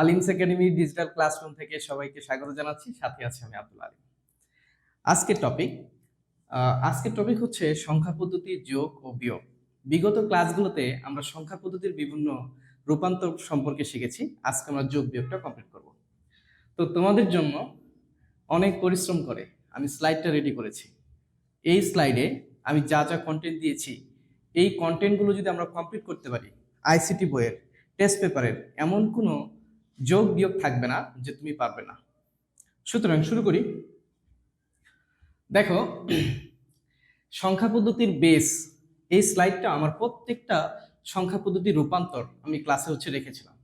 আলিমস academy digital classroom থেকে সবাইকে স্বাগত জানাচ্ছি। সাথে আছি আমি আব্দুল আলিম। আজকের টপিক আজকের টপিক হচ্ছে সংখ্যা পদ্ধতির যোগ ও বিয়োগ। বিগত ক্লাসগুলোতে আমরা সংখ্যা পদ্ধতির বিভিন্ন রূপান্তর সম্পর্কে শিখেছি। আজকে আমরা যোগ বিয়োগটা কমপ্লিট করব। তো তোমাদের জন্য অনেক পরিশ্রম করে আমি স্লাইডটা রেডি করেছি। এই স্লাইডে আমি যা যা কন্টেন্ট দিয়েছি, এই কন্টেন্টগুলো যদি আমরা কমপ্লিট করতে পারি আইসিটি বইয়ের টেস্ট পেপারের এমন কোনো যোগ বিয়োগ থাকবে না যে তুমি পারবে না। সুতরাং শুরু করি। দেখো, সংখ্যা পদ্ধতির বেস এই স্লাইডটা আমার প্রত্যেকটা সংখ্যা পদ্ধতির রূপান্তর আমি ক্লাসে হচ্ছে রেখেছিলাম।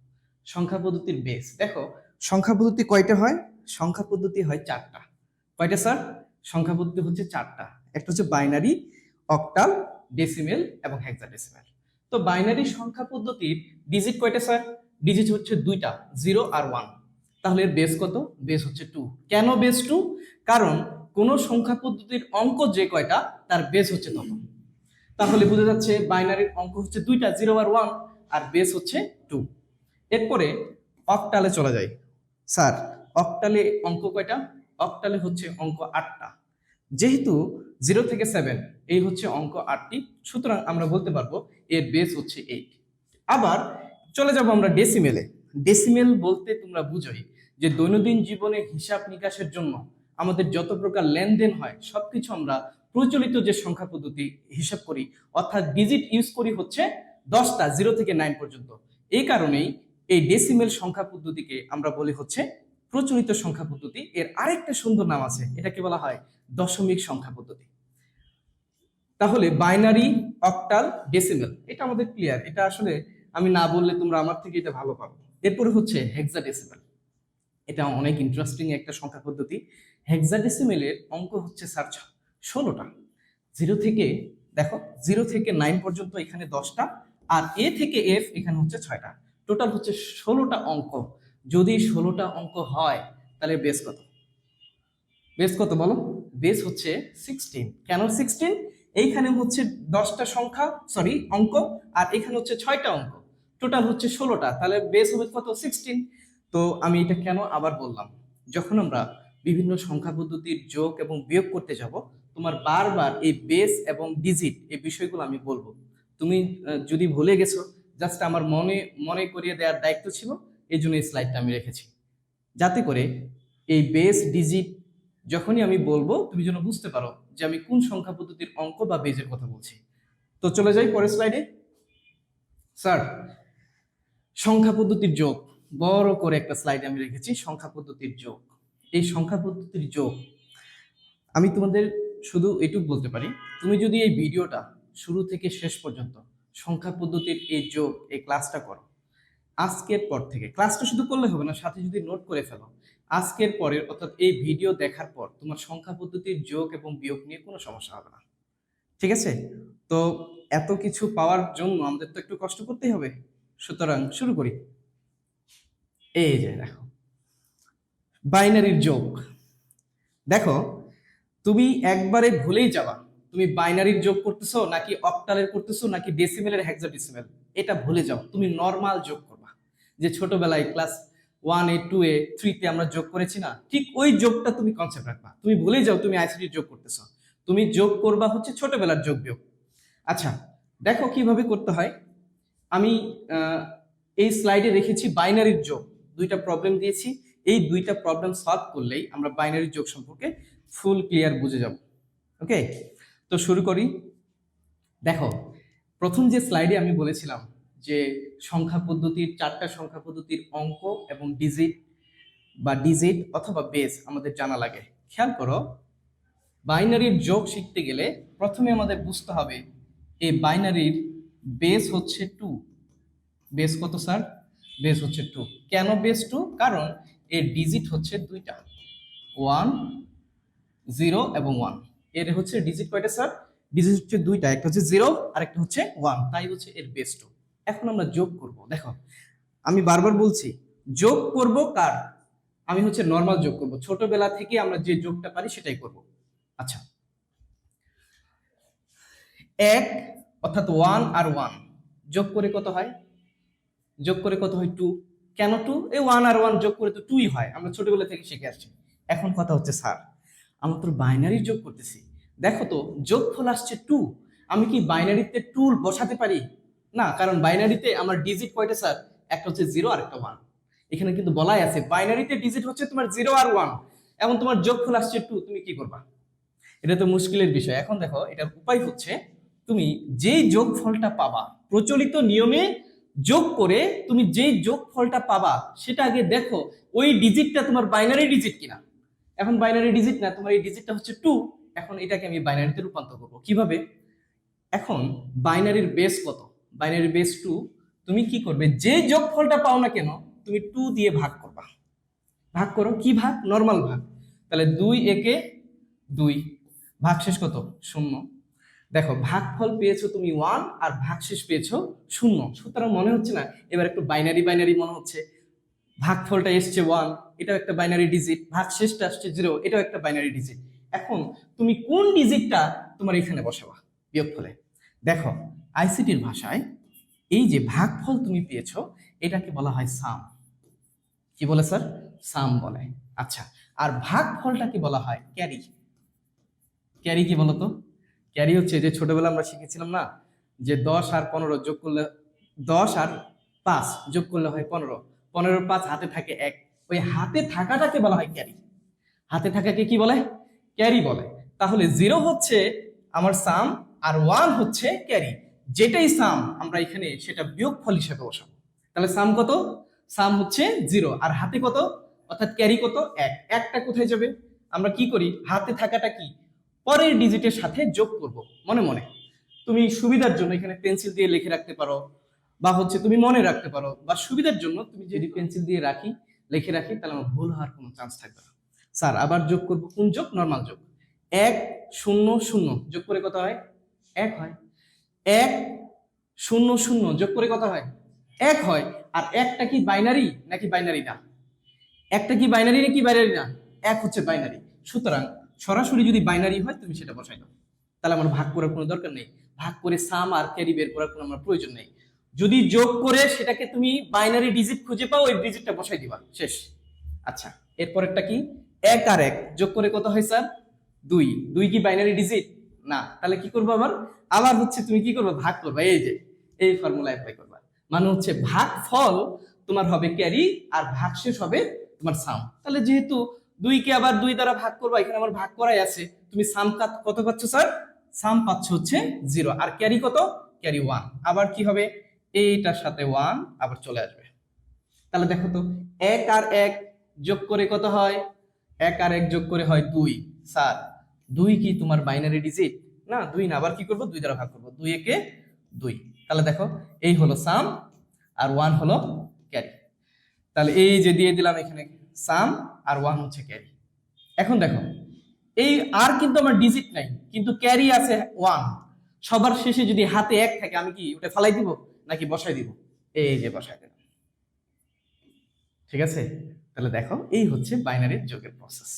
সংখ্যা পদ্ধতির বেস দেখো, সংখ্যা পদ্ধতি কয়টা হয়? সংখ্যা পদ্ধতি হয় চারটা। কয়টা স্যার সংখ্যা পদ্ধতি হচ্ছে চারটা। একটা হচ্ছে বাইনারি অক্টাল ডেসিমেল এবং হেক্সাডেসিমেল তো বাইনারি সংখ্যা পদ্ধতির ডিজিট কয়টা স্যার ডিজিট হচ্ছে দুইটা জিরো আর ওয়ান তাহলে এর বেস কত? বেস হচ্ছে টু কেন বেস টু কারণ কোন সংখ্যা পদ্ধতির অঙ্ক যে কয়টা, তার বেস হচ্ছে তত তাহলে বোঝা যাচ্ছে বাইনারির অঙ্ক হচ্ছে দুইটা জিরো আর ওয়ান আর বেস হচ্ছে টু এরপরে অক্টালে চলে যাই। স্যার অক্টালে অঙ্ক কয়টা? অক্টালে হচ্ছে অঙ্ক আটটা। যেহেতু জিরো থেকে সেভেন এই হচ্ছে অঙ্ক আটটি, সুতরাং আমরা বলতে পারব এর বেস হচ্ছে এইট আবার চলে যাব আমরা ডেসিমেলে ডেসিমেল বলতে তোমরা বুঝোই যে দৈনন্দিন জীবনে হিসাব নিকাশের জন্য আমাদের যত প্রকার লেনদেন হয়, সবকিছু আমরা প্রচলিত যে সংখ্যা পদ্ধতি হিসাব করি, অর্থাৎ ডিজিট ইউজ করি হচ্ছে দশটা জিরো থেকে নাইন পর্যন্ত। এই কারণেই এই ডেসিমেল সংখ্যা পদ্ধতিকে আমরা বলি হচ্ছে প্রচলিত সংখ্যা পদ্ধতি। এর আরেকটা সুন্দর নাম আছে, এটাকে বলা হয় দশমিক সংখ্যা পদ্ধতি। তাহলে বাইনারি অক্টাল ডেসিমেল এটা আমাদের ক্লিয়ার এটা আসলে আমি না বললে তোমরা আমার থেকে এটা ভালো পাবো। এরপরে হচ্ছে হেক্সাডেসিমেল এটা অনেক ইন্টারেস্টিং একটা সংখ্যা পদ্ধতি। হেক্সাডেসিমেলের অঙ্ক হচ্ছে স্যার ষোলোটা। জিরো থেকে, দেখো জিরো থেকে নাইন পর্যন্ত এখানে দশটা, আর এ থেকে এফ এখানে হচ্ছে ছয়টা। টোটাল হচ্ছে ষোলোটা অঙ্ক। যদি ষোলোটা অঙ্ক হয়, তাহলে বেস কত? বেস কত বলো? বেস হচ্ছে সিক্সটিন কেন সিক্সটিন এইখানে হচ্ছে দশটা সংখ্যা সরি অঙ্ক, আর এখানে হচ্ছে ছয়টা অঙ্ক। টোটাল হচ্ছে ষোলোটা, তাহলে বেস হবে কত? সিক্সটিন তো আমি এটা কেন আবার বললাম? যখন আমরা বিভিন্ন সংখ্যা পদ্ধতির যোগ এবং বিয়োগ করতে যাব, তোমার বারবার এই বেস এবং ডিজিট এই বিষয়গুলো আমি বলব। তুমি যদি ভুলে গেছো জাস্ট আমার মনে মনে করিয়ে দেওয়ার দায়িত্ব ছিল, এই জন্য এই স্লাইডটা আমি রেখেছি। যাতে করে এই বেস ডিজিট যখনই আমি বলব, তুমি যেন বুঝতে পারো যে আমি কোন সংখ্যা পদ্ধতির অঙ্ক বা বেজের কথা বলছি। তো চলে যাই পরের স্লাইডে স্যার সংখ্যা পদ্ধতির যোগ। বড় করে একটা স্লাইড আমি রেখেছি, সংখ্যা পদ্ধতির যোগ। এই সংখ্যা পদ্ধতির যোগ, আমি তোমাদের শুধু এটুক বলতে পারি, তুমি যদি এই ভিডিওটা শুরু থেকে শেষ পর্যন্ত সংখ্যা পদ্ধতির এই যোগ, এই ক্লাসটা করো। আজকের পর থেকে ক্লাসটা শুধু করলে হবে না, সাথে যদি নোট করে ফেলো, আজকের পরের, অর্থাৎ এই ভিডিও দেখার পর তোমার সংখ্যা পদ্ধতির যোগ এবং বিয়োগ নিয়ে কোনো সমস্যা হবে না। ঠিক আছে? তো এত কিছু পাওয়ার জন্য আমাদের তো একটু কষ্ট করতেই হবে। সুতরাং শুরু করি। এই যে দেখো, বাইনারির যোগ। দেখো, তুমি একবারে ভুলেই যাবা। তুমি বাইনারির যোগ করতেছো নাকি অক্টালের করতেছো নাকি ডেসিমেলের হেক্সাডেসিমেল এটা ভুলে যাও। তুমি নর্মাল যোগ করবা। যে ছোটবেলায় ক্লাস ওয়ান এ টু এ থ্রিতে আমরা যোগ করেছি না, ঠিক ওই যোগটা তুমি কনসেপ্ট রাখবা। তুমি ভুলে যাও, তুমি আইসিটি যোগ করতেছো। তুমি যোগ করবা হচ্ছে ছোটবেলার যোগ বিয়োগ। আচ্ছা দেখো কীভাবে করতে হয়। আমি এই স্লাইডে রেখেছি বাইনারির যোগ। দুইটা প্রবলেম দিয়েছি। এই দুইটা প্রবলেম সলভ করলেই আমরা বাইনারির যোগ সম্পর্কে ফুল ক্লিয়ার বুঝে যাব। ওকে তো শুরু করি। দেখো, প্রথম যে স্লাইডে আমি বলেছিলাম যে সংখ্যা পদ্ধতির, চারটা সংখ্যা পদ্ধতির অঙ্ক এবং ডিজিট বা ডিজিট অথবা বেস আমাদের জানা লাগে। খেয়াল করো বাইনারির যোগ শিখতে গেলে প্রথমে আমাদের বুঝতে হবে, এই বাইনারির বেস হচ্ছে টু বেস কত, স্যার? বেস হচ্ছে টু কেন বেস টু কারণ এর ডিজিট হচ্ছে দুইটা। ওয়ান জিরো এবং ওয়ানের হচ্ছে ডিজিট কয়টা, স্যার? ডিজিট হচ্ছে দুইটা। একটা হচ্ছে জিরো আর একটা হচ্ছে ওয়ান তাই হচ্ছে এর বেস টু এখন আমরা যোগ করব। দেখো, আমি বারবার বলছি, যোগ করব কার? আমি হচ্ছে নর্মাল যোগ করব। ছোটবেলা থেকে আমরা যে যোগটা পারি সেটাই করব। আচ্ছা। এক অর্থাৎ ওয়ান আর ওয়ান যোগ করে কত হয়? যোগ করে কত হয় টু কেন টু এই ওয়ান আর ওয়ান যোগ করে তো টুই হয়। আমরা ছোটবেলা থেকে শিখে আসছি। এখন কথা হচ্ছে, স্যার, আমরা তো বাইনারি যোগ করতেছি। দেখো তো যোগ যোগফল আসছে টু আমি কি বাইনারিতে টু বসাতে পারি? না, কারণ বাইনারিতে আমার ডিজিট কয়টা, স্যার? একটা হচ্ছে জিরো আর একটা ওয়ান এখানে কিন্তু বলাই আছে বাইনারিতে ডিজিট হচ্ছে তোমার জিরো আর ওয়ান এবং তোমার যোগ যোগফল আসছে টু তুমি কি করবা? এটা তো মুশকিলের বিষয়। এখন দেখো, এটার উপায় হচ্ছে তুমি যেই যোগফলটা পাবা, প্রচলিত নিয়মে যোগ করে তুমি যেই যোগফলটা পাবা, সেটা আগে দেখো, ওই ডিজিটটা তোমার বাইনারি ডিজিট কিনা। এখন বাইনারি ডিজিট না, তোমার এই ডিজিটটা হচ্ছে টু এখন এটাকে আমি বাইনারিতে রূপান্তর করব। কীভাবে? এখন বাইনারির বেস কত? বাইনারি বেস টু তুমি কি করবে? যে যোগফলটা পাও না কেন, তুমি টু দিয়ে ভাগ করবা। ভাগ করো কি ভাগ? নর্মাল ভাগ। তাহলে দুই একে দুই। ভাগশেষ কত? শূন্য। দেখো, ভাগফল পেয়েছ তুমি ওয়ান আর ভাগশেষ পেয়েছ শূন্য। সুতরাং মনে হচ্ছে না, এবার একটু বাইনারি বাইনারি মনে হচ্ছে। ভাগফলটা এসছে ওয়ান এটাও একটা বাইনারি ডিজিট ভাগশেষটা আসছে জিরো এটাও একটা বাইনারি ডিজিট এখন তুমি কোন ডিজিটটা তোমার এখানে বসাবা বিয়োগফলে? দেখো আইসিটির ভাষায় এই যে ভাগফল তুমি পেয়েছ, এটাকে বলা হয় সাম কি বলে স্যার সাম বলে। আচ্ছা আর ভাগফলটাকে বলা হয় ক্যারি ক্যারি কি বলতো? ক্যারি হচ্ছে যে ছোটবেলা আমরা শিখেছিলাম না, যে দশ আর পনেরো যোগ করলে, দশ আর পাঁচ যোগ করলে হয় পনেরো। পনেরো পাঁচ হাতে থাকে এক। ওই হাতে থাকাটাকে বলা হয় ক্যারি। হাতে থাকাকে কি বলে? ক্যারি বলে। তাহলে জিরো হচ্ছে আমার সাম আর ওয়ান হচ্ছে ক্যারি। যেটাই সাম আমরা এখানে সেটা বিয়োগ ফল হিসেবে বসাবো। তাহলে সাম কত? সাম হচ্ছে জিরো। আর হাতে কত? অর্থাৎ ক্যারি কত? এক। একটা কোথায় যাবে? আমরা কি করি? হাতে থাকাটা কি? পরের ডিজিটের সাথে যোগ করব মনে মনে। তুমি সুবিধার জন্য এখানে পেন্সিল দিয়ে লিখে রাখতে পারো বা হচ্ছে তুমি মনে রাখতে পারো বা সুবিধার জন্য তুমি যদি পেন্সিল দিয়ে রাখি লিখে রাখি তাহলে আমার ভুল হওয়ার কোনো চান্স থাকবে না। স্যার আবার যোগ করব কোন যোগ? নর্মাল যোগ। এক শূন্য শূন্য যোগ করে কত হয়? এক হয়। এক শূন্য শূন্য যোগ করে কত হয়? এক হয়। আর একটা কি বাইনারি নাকি বাইনারি না? একটা কি বাইনারি নাকি বাইনারি না? এক হচ্ছে বাইনারি সুতরাং সরাসরি যদি বাইনারি হয়, তুমি সেটা বসাই দাও তাহলে আমার ভাগ করার কোনো দরকার নেই। ভাগ করে সাম আর ক্যারি বের করার কোনো আমার প্রয়োজন নেই। যদি যোগ করে সেটাকে তুমি বাইনারি ডিজিট খুঁজে পাও, ওই ডিজিটটা বসাই দিবা। শেষ। আচ্ছা এরপরেরটা কি? এক আর এক। যোগ করে কত হয় স্যার দুই। দুই কি বাইনারি ডিজিট না। তাহলে কি করব আবার? আবার হচ্ছে তুমি কি করবে? ভাগ করবা। এই যে, এই ফর্মুলা অ্যাপ্লাই করবা। মানে হচ্ছে ভাগ ফল তোমার হবে ক্যারি আর ভাগ শেষ হবে তোমার সাম তাহলে যেহেতু দুইকে আবার দুই দ্বারা ভাগ করব, এখানে আমার ভাগ করাই আছে। তুমি সাম কাত পাচ্ছ স্যার সাম পাচ্ছ হচ্ছে জিরো আর ক্যারি কত? ক্যারি ওয়ান আবার কি হবে? এইটার সাথে ওয়ান আবার চলে আসবে। তাহলে দেখো তো, এক আর এক যোগ করে কত হয়? এক আর এক যোগ করে হয় দুই। স্যার, দুই কি তোমার বাইনারি ডিজিট না, দুই না। আবার কি করব? দুই দ্বারা ভাগ করব। দুই একে দুই। তাহলে দেখো, এই হলো সাম আর ওয়ান হলো ক্যারি তাহলে এই যে দিয়ে দিলাম এখানে সাম আর ওয়ান হচ্ছে ক্যারি এখন দেখো, এই আর কিন্তু আমার ডিজিট নাই, কিন্তু ক্যারি আছে ওয়ান সবার শেষে যদি হাতে এক থাকে, আমি কি ওটা ফালাই দিব, নাকি বসাই দিব? এই যে বসাই দিলাম। ঠিক আছে? তাহলে দেখো, এই হচ্ছে বাইনারির যোগের প্রসেস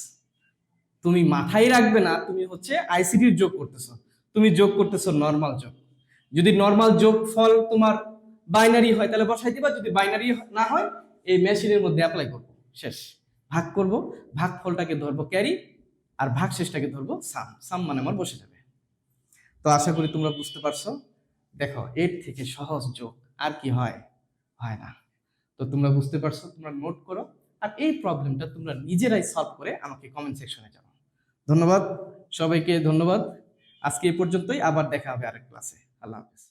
তুমি মাথায় রাখবে না, তুমি হচ্ছে আইসিটির যোগ করতেছো। তুমি যোগ করতেছো নর্মাল যোগ। যদি নর্মাল যোগ ফল তোমার বাইনারি হয়, তাহলে বসাই দিবা। যদি বাইনারি না হয়, এই মেশিনের মধ্যে অ্যাপ্লাই করব। শেষ। ভাগ করব ভাগ ফলটাকে ধরবো ক্যারি আর ভাগ শেষটাকে ধরবো সাম। সাম মানে আমার বসে যাবে। তো আশা করি তোমরা বুঝতে পারছ। দেখো, এর থেকে সহজ যোগ আর কি হয়? হয় না। তো তোমরা বুঝতে পারছ, তোমরা নোট করো আর এই প্রবলেমটা তোমরা নিজেরাই সলভ করে আমাকে কমেন্ট সেকশনে জানাও। ধন্যবাদ। সবাইকে ধন্যবাদ। আজকে এই পর্যন্তই। আবার দেখা হবে আরেক ক্লাসে। আল্লাহ হাফেজ।